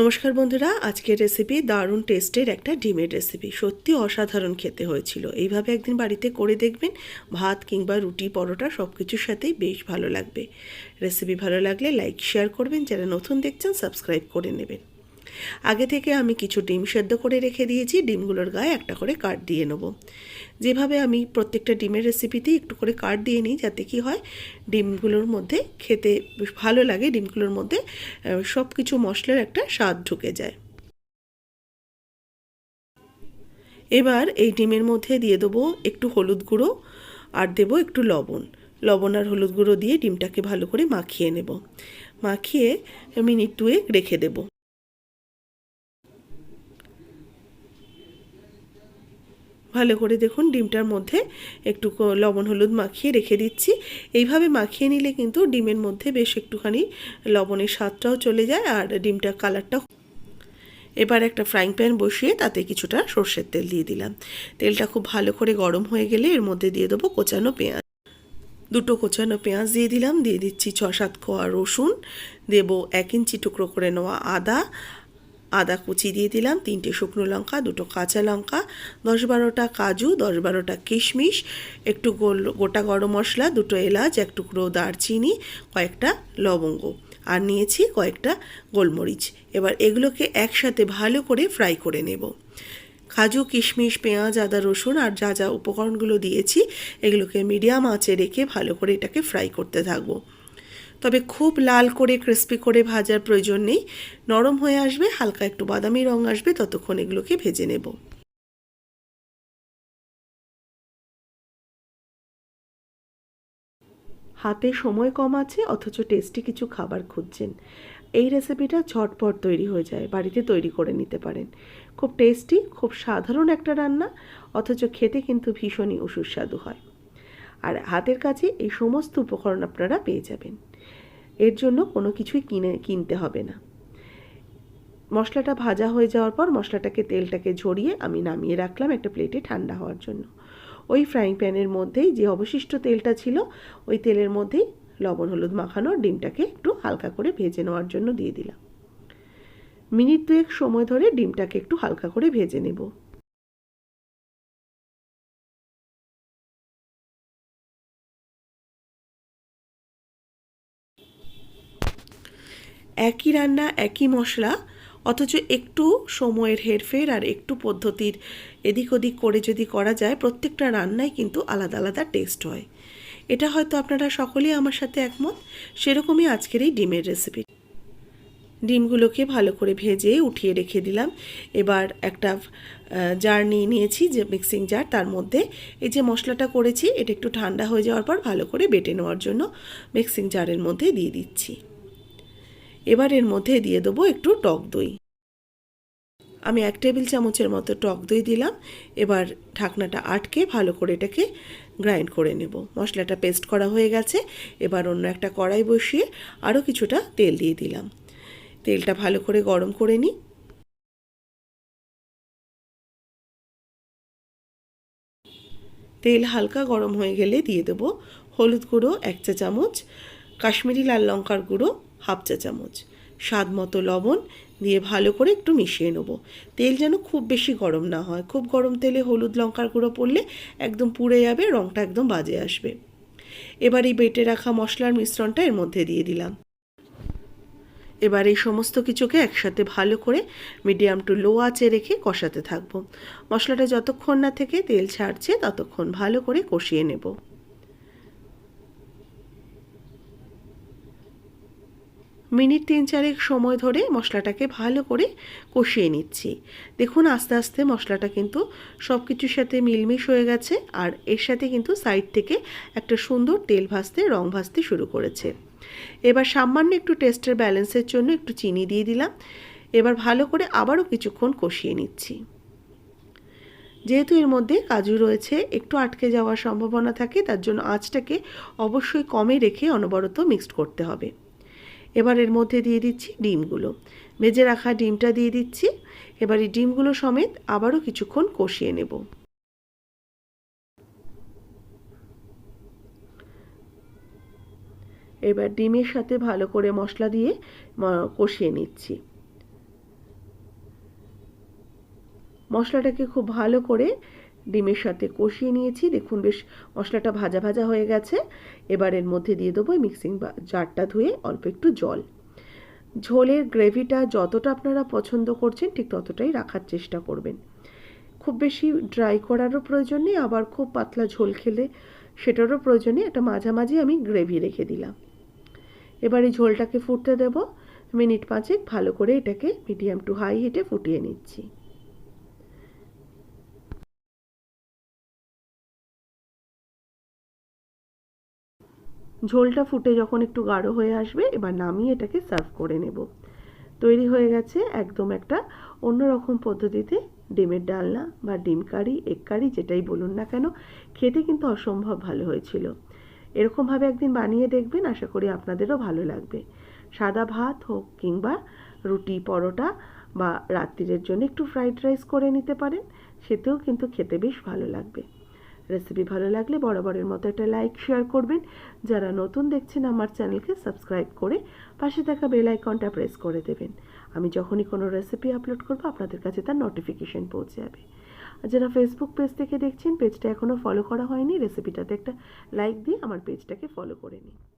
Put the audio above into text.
নমস্কার বন্ধুরা, আজকের রেসিপি দারুণ টেস্টের একটা ডিমের রেসিপি সত্যি অসাধারণ খেতে হয়েছিল। এইভাবে একদিন বাড়িতে করে দেখবেন, ভাত কিংবা রুটি, পরোটা সব কিছুর সাথেই বেশ ভালো লাগবে। রেসিপি ভালো লাগলে লাইক শেয়ার করবেন। যারা নতুন দেখছেন সাবস্ক্রাইব করে নেবেন। আগে থেকে আমি কিছু ডিম সেদ্ধ করে রেখে দিয়েছি, ডিমগুলোর গায়ে একটা করে কাট দিয়ে নেব। যেভাবে আমি প্রত্যেকটা ডিমের রেসিপিতেই একটু করে কাট দিয়ে নিই যাতে কি হয়, ডিমগুলোর মধ্যে খেতে ভালো লাগে, ডিমগুলোর মধ্যে সব কিছু মশলার একটা স্বাদ ঢুকে যায়। এবার এই ডিমের মধ্যে দিয়ে দেবো একটু হলুদ গুঁড়ো আর দেবো একটু লবণ। লবণ আর হলুদ গুঁড়ো দিয়ে ডিমটাকে ভালো করে মাখিয়ে নেব। মাখিয়ে মিনিট টুয়েক রেখে দেবো। ভালো করে দেখুন, ডিমটার মধ্যে একটু লবণ, হলুদ মাখিয়ে রেখে দিচ্ছি। এইভাবে মাখিয়ে নিলে কিন্তু ডিমের মধ্যে বেশ একটুখানি লবণের স্বাদটাও চলে যায় আর ডিমটার কালারটাও এবার একটা ফ্রাইং প্যান বসিয়ে তাতে কিছুটা সর্ষের তেল দিয়ে দিলাম। তেলটা খুব ভালো করে গরম হয়ে গেলে এর মধ্যে দিয়ে দেবো কোচানো পেঁয়াজ। দুটো কোচানো পেঁয়াজ দিয়ে দিলাম, দিয়ে দিচ্ছি ছ, সাত কোয়া রসুন। দেবো এক ইঞ্চি টুকরো করে নেওয়া আদা আদা কুচি দিয়ে দিলাম, তিনটে শুকনো লঙ্কা, দুটো কাঁচা লঙ্কা, দশ বারোটা কাজু, দশ বারোটা কিশমিশ, একটু গোল, গোটা গরম মশলা, দুটো এলাচ, এক টুকরো দারচিনি, কয়েকটা লবঙ্গ আর নিয়েছি কয়েকটা গোলমরিচ। এবার এগুলোকে একসাথে ভালো করে ফ্রাই করে নেব। কাজু, কিশমিশ, পেঁয়াজ, আদা, রসুন আর যা যা উপকরণগুলো দিয়েছি, এগুলোকে মিডিয়াম আঁচে রেখে ভালো করে এটাকে ফ্রাই করতে থাকব। তবে খুব লাল করে ক্রিস্পি করে ভাজার প্রয়োজন নেই। নরম হয়ে আসবে, হালকা একটু বাদামি রং আসবে, ততক্ষণ এগুলোকে ভেজে নেব। হাতে সময় কম আছে, অথচ টেস্টি কিছু খাবার খুঁজছেন। এই রেসিপিটা ঝটপট তৈরি হয়ে যায়, বাড়িতে তৈরি করে নিতে পারেন। খুব টেস্টি খুব সাধারণ একটা রান্না, অথচ খেতে কিন্তু ভীষণই সুস্বাদু হয়। আর হাতের কাছে এই সমস্ত উপকরণ আপনারা পেয়ে যাবেন। এর জন্য কোনো কিছুই কিনে, কিনতে হবে না। মশলাটা ভাজা হয়ে যাওয়ার পর মশলাটাকে, তেলটাকে ঝরিয়ে আমি নামিয়ে রাখলাম একটা প্লেটে ঠান্ডা হওয়ার জন্য। ওই ফ্রাইং প্যানের মধ্যেই যে অবশিষ্ট তেলটা ছিল, ওই তেলের মধ্যেই লবণ, হলুদ মাখানো ডিমটাকে একটু হালকা করে ভেজে নেওয়ার জন্য দিয়ে দিলাম। মিনিট দুয়েক সময় ধরে ডিমটাকে একটু হালকা করে ভেজে নেব। একই রান্না, একই মশলা, অথচ একটু সময়ের হেরফের আর একটু পদ্ধতির এদিক ওদিক করে যদি করা যায়, প্রত্যেকটা রান্নায় কিন্তু আলাদা আলাদা টেস্ট হয়। এটা হয়তো আপনারা সকলেই আমার সাথে একমত, সেরকমই আজকের এই ডিমের রেসিপি ডিমগুলোকে ভালো করে ভেজে উঠিয়ে রেখে দিলাম। এবার একটা জার নিয়ে নিয়েছি যে মিক্সিং জার তার মধ্যে এই যে মশলাটা করেছি, এটা একটু ঠান্ডা হয়ে যাওয়ার পর ভালো করে বেটে নেওয়ার জন্য মিক্সিং জারের মধ্যে দিয়ে দিচ্ছি। এবার এর মধ্যে দিয়ে দেবো একটু টক দই। আমি এক টেবিল চামচের মতো টক দই দিলাম, এবার ঢাকনাটা আটকে ভালো করে এটাকে গ্রাইন্ড করে নেব। মশলাটা পেস্ট করা হয়ে গেছে, এবার অন্য একটা কড়াই বসিয়ে আরও কিছুটা তেল দিয়ে দিলাম। তেলটা ভালো করে গরম করে নিই। তেল হালকা গরম হয়ে গেলে দিয়ে দেবো হলুদ গুঁড়ো এক চা চামচ, কাশ্মীরি লাল লঙ্কার গুঁড়ো হাফ চা চামচ। স্বাদ মতো লবণ দিয়ে ভালো করে একটু মিশিয়ে নেব। তেল যেন খুব বেশি গরম না হয়। খুব গরম তেলে হলুদ লঙ্কার গুঁড়ো পড়লে একদম পুড়ে যাবে রঙটা একদম বাজে আসবে। এবার এই বেটে রাখা মশলার মিশ্রণটা এর মধ্যে দিয়ে দিলাম। এবার এই সমস্ত কিছুকে একসাথে ভালো করে মিডিয়াম টু লো আঁচে রেখে কষাতে থাকব। মশলাটা যতক্ষণ না থেকে তেল ছাড়ছে, ততক্ষণ ভালো করে কষিয়ে নেব। মিনিট তিন চারেক সময় ধরে মশলাটাকে ভালো করে কষিয়ে নিচ্ছি। দেখুন, আস্তে আস্তে মশলাটা কিন্তু সব কিছুর সাথে মিলমিশ হয়ে গেছে আর এর সাথে কিন্তু সাইড থেকে একটা সুন্দর তেল ভাজতে, রং ভাজতে শুরু করেছে। এবার সামান্য একটু টেস্টের ব্যালেন্সের জন্য একটু চিনি দিয়ে দিলাম। এবার ভালো করে আবারও কিছুক্ষণ কষিয়ে নিচ্ছি। যেহেতু এর মধ্যে কাজু রয়েছে, একটু আটকে যাওয়ার সম্ভাবনা থাকে, তার জন্য আঁচটাকে অবশ্যই কমে রেখে অনবরত মিক্সড করতে হবে। এবার এর মধ্যে দিয়ে দিচ্ছি ডিমগুলো। ভেজে রাখা ডিমটা দিয়ে দিচ্ছি। এবার এই ডিমগুলো সমেত আবারও কিছুক্ষণ কষিয়ে নেব। এবার ডিমের সাথে ভালো করে মশলা দিয়ে কষিয়ে নিচ্ছি। মশলাটাকে খুব ভালো করে ডিমের সাথে কষিয়ে নিয়েছি। দেখুন বেশ মশলাটা ভাজা ভাজা হয়ে গেছে। এবার এর মধ্যে দিয়ে দেবো মিক্সিং জারটা ধুয়ে অল্প একটু জল। ঝোলের গ্রেভিটা যতটা আপনারা পছন্দ করছেন, ঠিক ততটাই রাখার চেষ্টা করবেন। খুব বেশি ড্রাই করারও প্রয়োজন নেই, আবার খুব পাতলা ঝোল খেলে সেটারও প্রয়োজন নেই। একটা মাঝামাঝি আমি গ্রেভি রেখে দিলাম। এবার এই ঝোলটাকে ফুটতে দেব। মিনিট পাঁচেক ভালো করে এটাকে মিডিয়াম টু হাই হিটে ফুটিয়ে নিচ্ছি। ঝোলটা ফুটে যখন একটু গাঢ় হয়ে আসবে, এবার নামিয়ে এটাকে সার্ভ করে নেব। তৈরি হয়ে গেছে একদম একটা অন্যরকম পদ্ধতিতে ডিমের ডালনা বা ডিম কারি, এগ কারি, যেটাই বলুন না কেন, খেতে কিন্তু অসম্ভব ভালো হয়েছিল। এরকমভাবে একদিন বানিয়ে দেখবেন, আশা করি আপনাদেরও ভালো লাগবে। সাদা ভাত হোক কিংবা রুটি, পরোটা বা রাত্রিরের জন্য একটু ফ্রাইড রাইস করে নিতে পারেন, সেতেও কিন্তু খেতে বেশ ভালো লাগবে। রেসিপি ভালো লাগলে বরাবরের মতো একটা লাইক শেয়ার করবেন। যারা নতুন দেখছেন আমার চ্যানেলকে সাবস্ক্রাইব করে পাশে থাকা বেল আইকনটা প্রেস করে দেবেন। আমি যখনই কোনো রেসিপি আপলোড করব, আপনাদের কাছে তার নোটিফিকেশন পৌঁছে যাবে। যারা ফেসবুক পেজ থেকে দেখছেন পেজটা এখনও ফলো করা হয়নি রেসিপিটাতে একটা লাইক দিয়ে আমার পেজটাকে ফলো করে নিন।